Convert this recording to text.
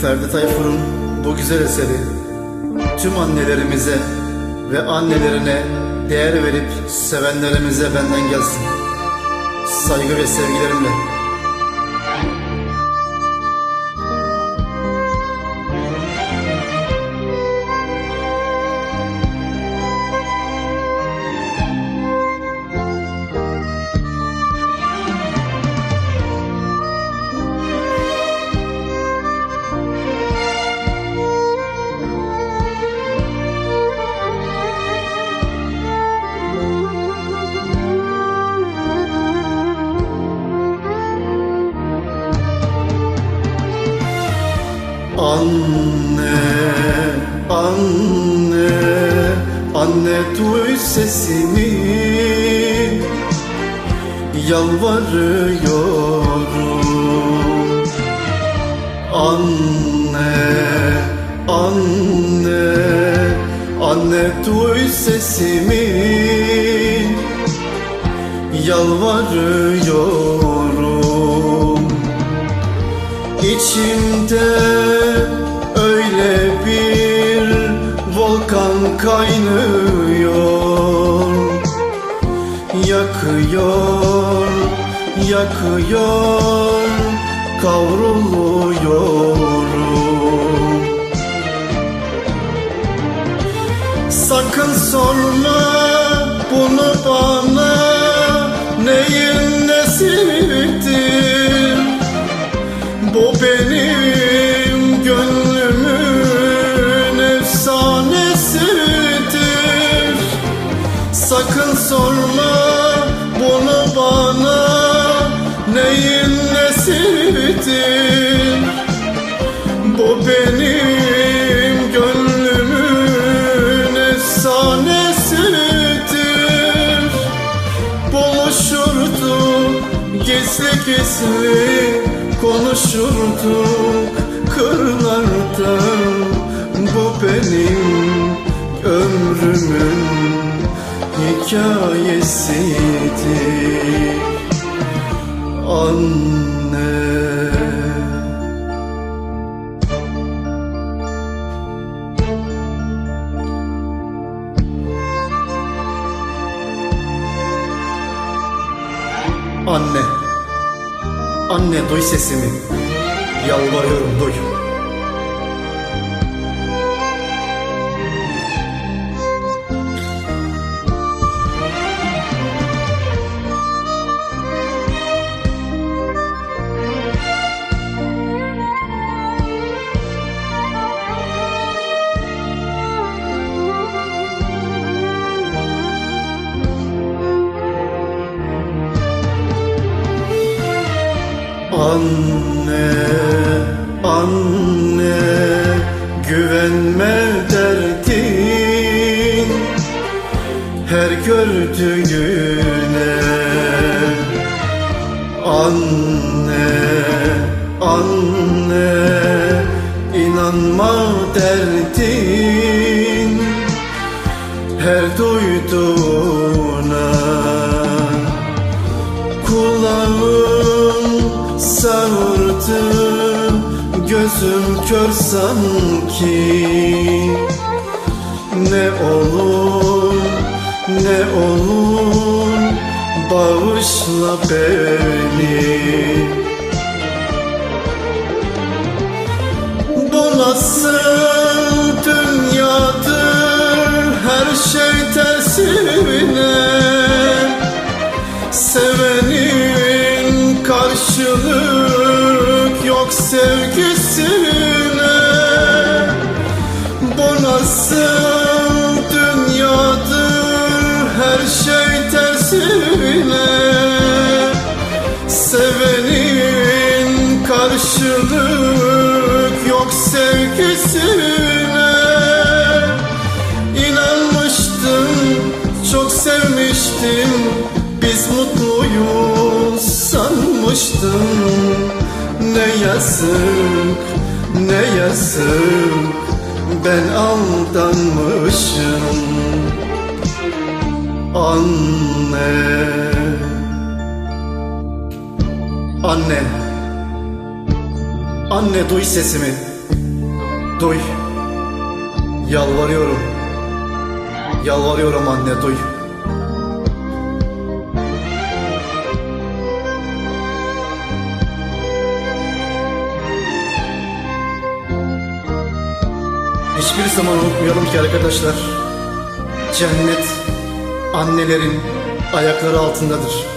Ferdi Tayfur'un bu güzel eseri tüm annelerimize ve annelerine değer verip sevenlerimize benden gelsin. Saygı ve sevgilerimle. Anne, anne, anne duy sesimi Yalvarıyorum. Anne, anne, anne duy sesimi. Yalvarıyorum. İçimde kaynıyor. Yakıyor, yakıyor, kavruluyorum. Sakın sorma bunu bana Neyin nesidir? Bu benim gizli gizli konuşurduk kırlarda. Bu benim ömrümün hikayesidir Anne Anne, anne duy sesimi. Yalvarıyorum duy. Anne, anne, güvenme derdin her gördüğüne. Anne, anne, Gözüm kör sanki. Ne olur ne olur Bağışla beni. Bu nasıl dünyadır Her şey tersine? Sevenin karşılık yok sevgisine Bu nasıl dünyadır her şey tersine. Sevenin karşılık yok sevgisine. İnanmıştım, çok sevmiştim Biz mutluyuz sanmıştım Ne yazık, ne yazık Ben aldanmışım Anne Anne Anne duy sesimi. Duy. Yalvarıyorum. Yalvarıyorum anne duy. Hiçbir zaman unutmayalım ki arkadaşlar. Cennet annelerin ayakları altındadır.